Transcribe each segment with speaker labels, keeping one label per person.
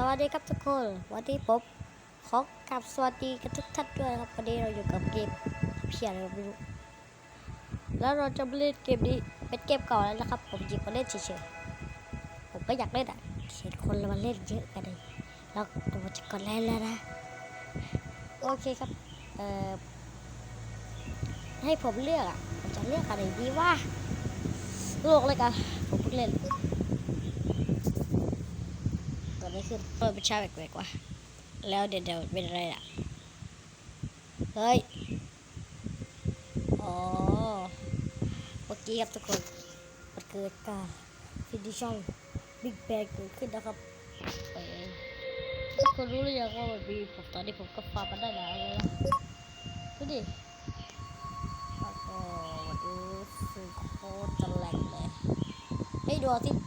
Speaker 1: สวัสดีครับทุกคน วันนี้ผมขอกลับสวัสดีกับทุกท่านด้วยครับวันนี้เราอยู่กับเกมเพียอะไรก็ไม่รู้แล้วเราจะเล่นเกมนี้เป็นเกมเก่าแล้วนะครับ ผมหยิบมาเล่นเฉยๆผมก็อยากเล่นอะเห็นคนมาเล่นเยอะกันเลยแล้วผมจะกดเล่นแล้วนะโอเคครับเอ่อให้ผมเลือกอะผมจะเลือกอะไรดีวะโลกเลยกันผมเพิ่งเล่น ไรขึ้นเปิดเป็นชาแปลกๆว่ะแล้วเดี๋ยวเดี๋ยวเป็นอะไรอะ เฮ้ย อ๋อเมื่อกี้ครับทุกคนมันเกิดการฟินิชั่นบิ๊กแบงเกิดขึ้นนะครับทุกคนรู้หรือยังว่ามันมีผมตอนนี้ผมก็ฟาร์มมันได้แล้วนะดูดิแล้วก็มันรู้สึกโคตรแหลกเลย เฮ้ยดวงอาทิตย์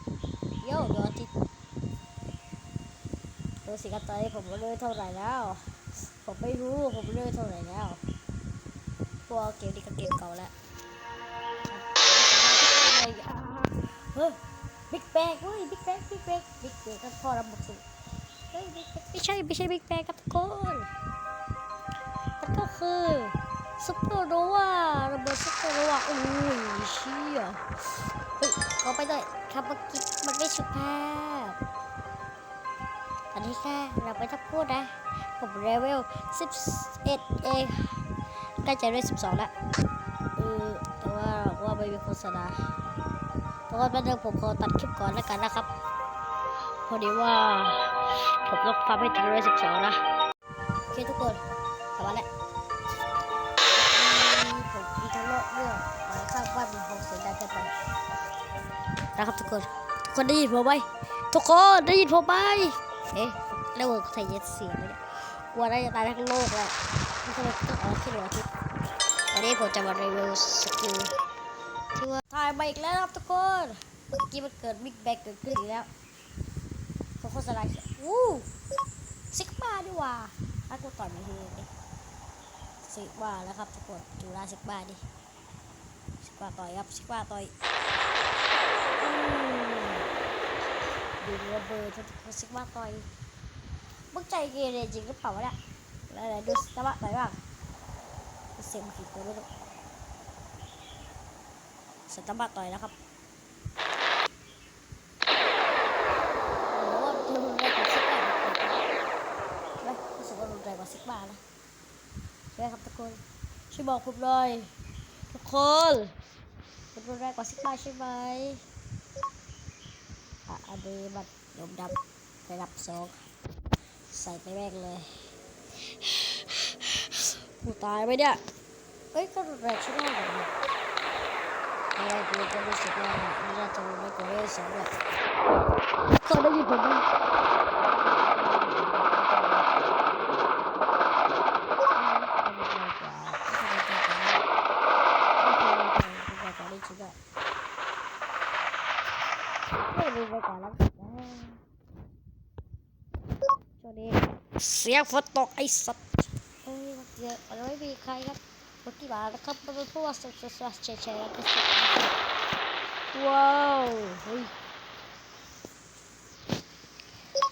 Speaker 1: โย่ดวงอาทิตย์ ดูสิครับตอนนี้ผมเลยเท่าไหร่แล้ว ผมไม่รู้ผมเลยเท่าไหร่แล้วพวเกมนี้ก็เกมเก่าแล้วเฮ้ยบิ๊กแบงเฮ้ยบิ๊กแบงบิ๊กแบงบิ๊กแบงครับพ่อรับบุกสูเฮ้ย Big Bang ไม่ใช่ไม่ใช่บิ๊กแบงครับทุกคนมันก็คือซุปเปอร์โนวาระเบิดซุปเปอร์โนวาโอ้ยเชี่ยเฮ้ยเอาไปเลยครับเมื่อกี้มันไม่สุภาพ อันนี้ค่ะเราไม่ต้องพูดนะ ผมเลเวล11เองใกล้จะได้12แล้วเออแต่ว่าว่าไม่มีโฆษณาเพราะว่าแป๊บนึงผมขอตัดคลิปก่อนแล้วกันนะครับ พอดีว่าผมต้องทำให้ถึงได้12 นะ โอเคทุกคนกลับมาแล้วผมมีทั้งโลกเรื่องหมายข้างบ้ามีของเสียงดังเกินไปนะครับทุกคน ทุกคนได้ยินผมไหมทุกคนได้ยินผมไหม เอ๊ะแล้วเวิร์กไทยเย็ดเสียงเนี่ยกลัวน่าจะตายทั้งโลกเลยนี่ทำไมต้องเอาขึ้นหัวทิศวันนี้ผมจะมารีวิวสกิลที่ว่าถ่ายมาอีกแล้วครับทุกคนเมื่อกี้มันเกิดบิ๊กแบงเกิดขึ้นอีกแล้วเขาโฆษณาวู้ซิกมาดีว่าถ้ากูต่อยมาทีนึงซิกมาแล้วครับทุกคนดูหน้าซิกมาดิซิกมาต่อยครับซิกมาต่อย ดูระเบิดทุกซิกมาต่อยมึงใจเกเรจริงหรือเปล่าวะเนี่ยแล้วไหนดูสตาร์บัคต่อยบ้างเสียงกี่ตัวไม่รู้สตาร์บัคต่อยแล้วครับโอ้โหมันแรงกว่าซิกมาเฮ้ยรู้สึการุนแรงกว่าซิกมานะใช่ไหมครับทุกคนช่วยบอกผมหน่อยทุกคนมันรุนแรงกว่าซิกมาใช่ไหม อันนี้มันดมดำไปดับสองใส่ไปแม่งเลยกูตายไปเนี่ยเฮ้ยก็แรงใช่ไหมเนี่ยอะไรกูก็รู้สึกว่าไม่น่าจะรุนแรงกว่าเรื่องสองแบบเขาได้ยินผมไหมรู้ไปก่อนแล้วกันนะช่วงนี้ เสียงฝนตกไอ้สัตว์เอ้ยเยอะมันไม่มีใครครับเมื่อกี้มาแล้วครับมันเป็นพวกสัตว์สัตว์สัตว์เฉยๆแล้วก็สัตว์ว้าวเฮ้ย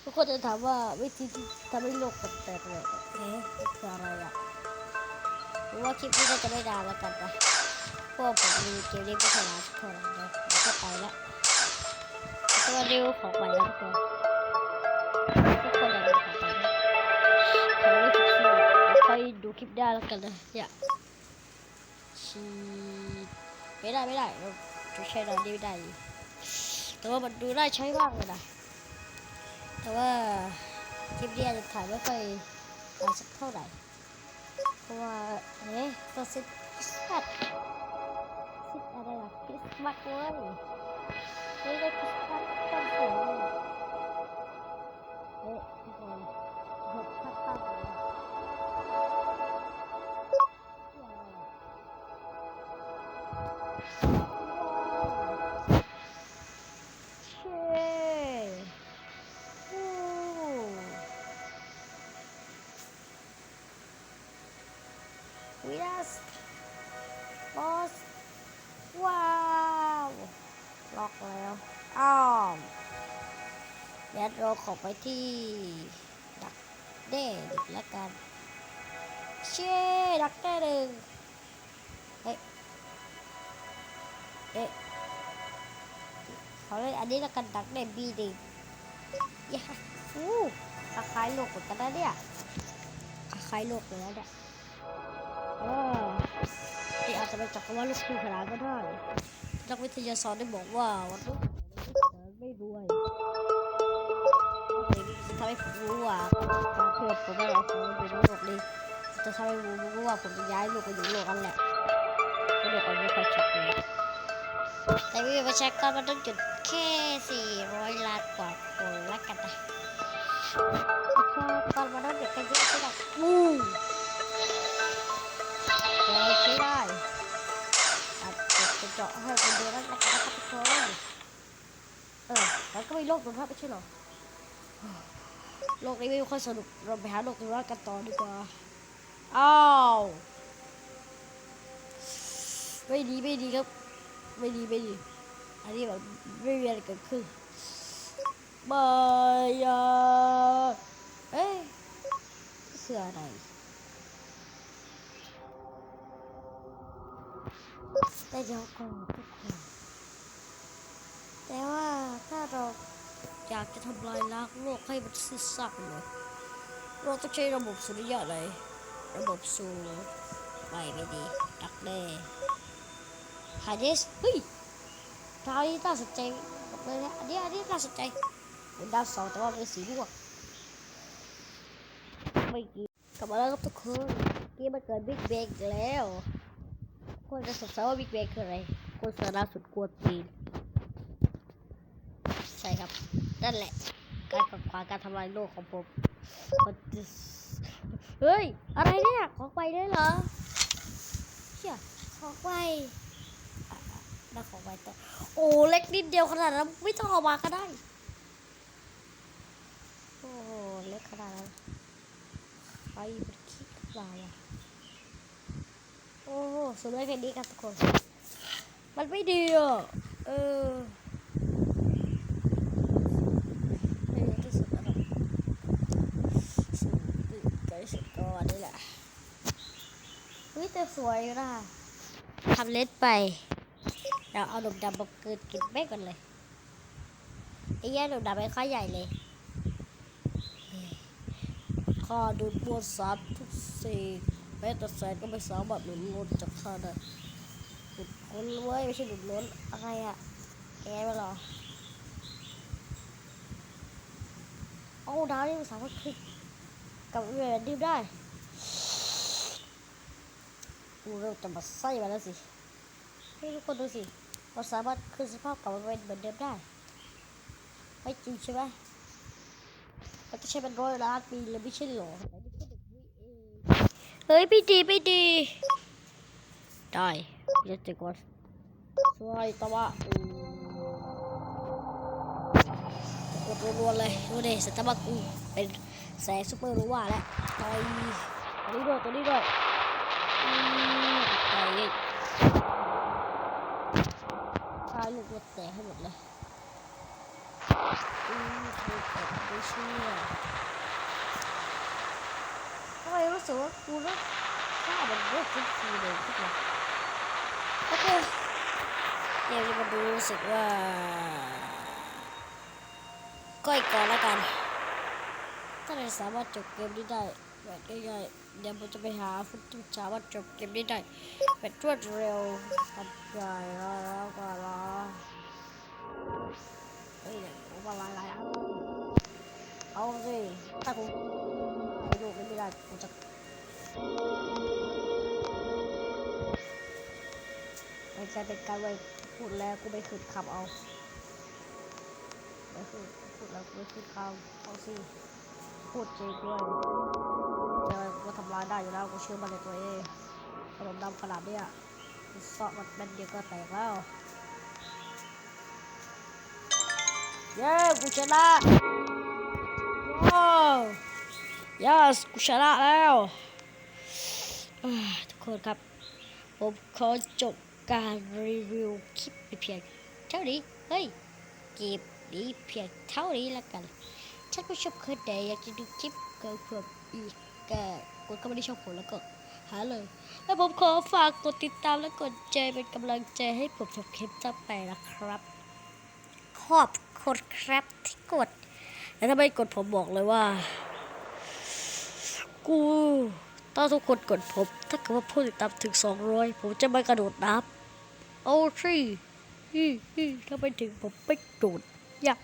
Speaker 1: ทุกคนจะถามว่าวิธีที่ทำให้โลกมันแตกเลยเอ๊ะมันคืออะไรอะหรือว่าคลิปนี้ก็จะไม่นานแล้วกันนะเพราะวกผมมีเกมนี้ไม่ค่อยนานเท่าไหร่นะเดี๋ยวก็ไปละตัวดิวของใหม่แล้วทุกคน ดูคลิปได้แล้วกันนะเนี่ยชีไม่ได้ไม่ได้เราจะใช้เราดีไม่ได้ แต่ว่ามันดูได้ใช้บ้างเลยนะแต่ว่าคลิปนี้อาจจะถ่ายไม่ค่อยนานสักเท่าไหร่เพราะว่าเอ๊ะตัวซิสต์มาสซิดอะไรล่ะคริสต์มาสเว้ยนี่ได้คริสต์มาสต้นสวย เช่โอ้วิลัสบอสว้าว ล็อกแล้วอ้าวเดี๋ยวเราขอไปที่ดักแด้อีกแล้วกัน เช่ดักแด้หนึ่ เอ๊ะขอเลยอันนี้แล้วกันดักแด้บีหนึ่งยาฟูคล้ายโลกเหมือนกันนะเนี่ยคล้ายโลกเลยนะเนี่ยเออที่อาจจะเป็นจักรวาลลูกคู่ขนานก็ได้นักวิทยาศาสตร์ได้บอกว่าวันนี้ไม่รวยทำให้ผมรู้ว่าการเพื่อนผมไม่รักผมอยู่ในโลกนี้จะทำให้ผมรู้ว่าผมจะย้ายโลกไปอยู่โลกนั้นแหละเพราะโลกมันไม่ค่อยชัดเลย แต่วิวประชากรมันต้องจุดแค่สี่ร้อยล้านกว่าคนละกันนะประชากรมันต้องเด็กกันเยอะใช่ไหมมูเราใช้ได้อาจจะเจาะให้คนเดียวแล้วกันะครับทุกคนเออแล้วก็มีโลกตรงนั้นไม่ใช่หรอโลกนี้ไม่ค่อยสนุกเราไปหาโลกตรงนั้นกันต่อดีกว่าอ้าวไม่ดีไม่ดีครับ ไม่ดีไม่ดี อันนี้แบบไม่มีอะไรเกิดขึ้นบายาเอ้ยคืออะไรแต่เดี๋ยวก่อนทุกคนแต่ว่าถ้าเราอยากจะทำลายล้างโลกให้มันสิ้นซากเลยเราต้องใช้ระบบสุริยะเลย ระบบสูไม่ไม่ดีดักแน่ ฮาเดสเฮ้ยดาวนี้น่าสนใจเลยนะอันนี้อันนี้น่าสนใจเป็นดาวสาร์แต่ว่าเป็นสีม่วงไม่กี่กลับมาแล้วครับทุกคนเกมมันเกิดบิ๊กแบงแล้วคนจะสงสัยว่าบิ๊กแบงคืออะไรคนสาระสุดกวนตีนใช่ครับนั่นแหละ การขัดขวางการทำลายโลกของผมเฮ้ย อะไรเนี่ย ของไปได้เหรอเชี่ยของไป อะได้ของไปต่อ โอ้ เล็กนิดเดียวขนาดนั้นไม่ต้องเออกมาก็ได้ โอ้เล็กขนาดนั้นใครเป็นขี้กระลายอะโอ้สุดยอดเพลงนี้ครับทุกคน มันไม่ดีอะเออไม่ดีที่สุดแล้วครับสุดใกล้สุดก็วันนี้แหละเฮ้ยแต่สวยอยู่นะทำเล็ดไป เราเอาดมดำมาเกินกินแม่กันเลยไอ้แย่ดมดำไม่ค่อยใหญ่เลยข้าดูดมวลสารทุกสิ่งแม้แต่แสงก็ไม่สามารถหลุดล้นจากข้าได้หลุดพ้นเว้ยไม่ใช่หลุดล้นอะไรอะแกไม่หรอโอ้ดาวนี่มันสามารถคลิกกับเรือดิบได้กูเริ่มจะมาไส้มาแล้วสิให้ทุกคนดูสิ เราสามารถคืนสภาพกลับมาเป็นเหมือนเดิมได้ไม่จริงใช่ไหมมันจะใช้เป็นร้อยล้านปีเลยไม่ใช่หรอเฮ้ยไม่ดีไม่ดี ได้เดี๋ยวจะกดสวยแต่ว่าอืมกดรัวๆเลยดูดิสตาร์บัคกูเป็นแสงซุปเปอร์รู้ว่าแล้วต่อยตัวนี้ด้วยตัวนี้ด้วยอืมต่อย เลยตายลูกรถแตกให้หมดเลยอืมถูกแต่ไม่เชื่อทำไมรู้สึกว่ากูรู้ข้ามันเริ่มฟื้นฟูเลยทุกอย่างโอเคเดี๋ยวจะมาดูรู้สึกว่าก็อีกก่อนแล้วกัน ถ้าเราสามารถจบเกมนี้ได้ แบบง่ายๆเดี๋ยวผมจะไปหาฟุตที่สามารถจบเกมนี้ได้แบบรวดเร็วทันใจแล้วก็รอเฮ้ยเดี๋ยผมมาลายๆเอาเอาสิถ้าผมไปดูไม่ได้ผมจะไม่ใช่เป็นการไว้พูดแล้วกูไม่คืนคำเอาก็คือพูดแล้วไม่พูดคำเอาสิพูดจริงด้วย เชื่อมันในตัวเองขนมดำขนาดเนี้ยเสาะมันเป็นเดียวก็แตกแล้ว เย้กูชนะว้าว yes กูชนะแล้วทุกคนครับ ผมขอจบการรีวิวคลิปไปเพียงเท่านี้ เฮ้ยเก็บนี้เพียงเท่านี้แล้วกัน ถ้าผู้ชมคนไหนอยากจะดูคลิปเกิร์ลคลับอีก กกดเข้ามาที่ช่องผมแล้วก็หาเลย แล้วผมขอฝากกดติดตามและกดใจเป็นกำลังใจให้ผมทำคลิปต่อไปนะครับ ขอบคุณครับที่กด แล้วถ้าไม่กดผมบอกเลยว่า กูถ้าทุกคนกดผม ถ้าเกิดว่าผู้ติดตามถึง 200 ผมจะไม่กระโดดน้ำเอาสิถ้าไปถึงผมไม่โดดอย่า